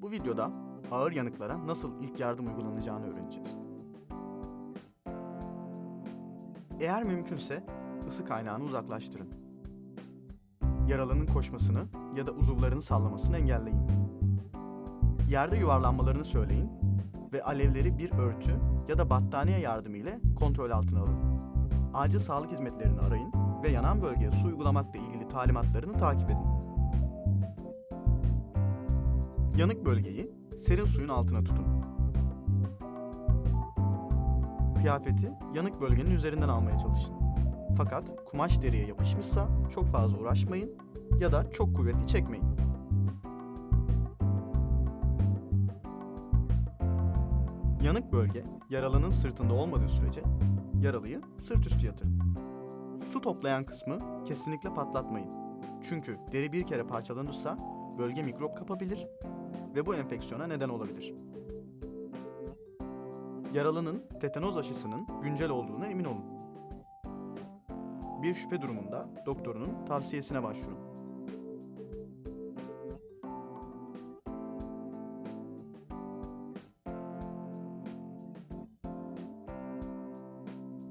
Bu videoda ağır yanıklara nasıl ilk yardım uygulanacağını öğreneceğiz. Eğer mümkünse ısı kaynağını uzaklaştırın. Yaralının koşmasını ya da uzuvlarını sallamasını engelleyin. Yerde yuvarlanmalarını söyleyin ve alevleri bir örtü ya da battaniye yardımı ile kontrol altına alın. Acil sağlık hizmetlerini arayın ve yanan bölgeye su uygulamakla ilgili talimatlarını takip edin. Yanık bölgeyi serin suyun altına tutun. Kıyafeti yanık bölgenin üzerinden almaya çalışın. Fakat kumaş deriye yapışmışsa çok fazla uğraşmayın ya da çok kuvvetli çekmeyin. Yanık bölge yaralının sırtında olmadığı sürece yaralıyı sırt üstü yatırın. Su toplayan kısmı kesinlikle patlatmayın. Çünkü deri bir kere parçalanırsa bölge mikrop kapabilir ve bu enfeksiyona neden olabilir. Yaralının tetanoz aşısının güncel olduğuna emin olun. Bir şüphe durumunda doktorunun tavsiyesine başvurun.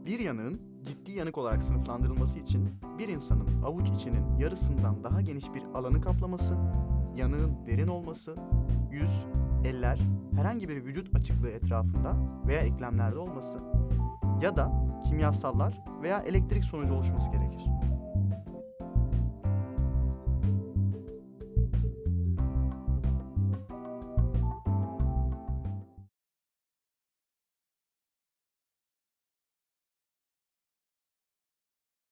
Bir yanığın ciddi yanık olarak sınıflandırılması için bir insanın avuç içinin yarısından daha geniş bir alanı kaplaması, yanığın derin olması, yüz, eller, herhangi bir vücut açıklığı etrafında veya eklemlerde olması ya da kimyasallar veya elektrik sonucu oluşması gerekir.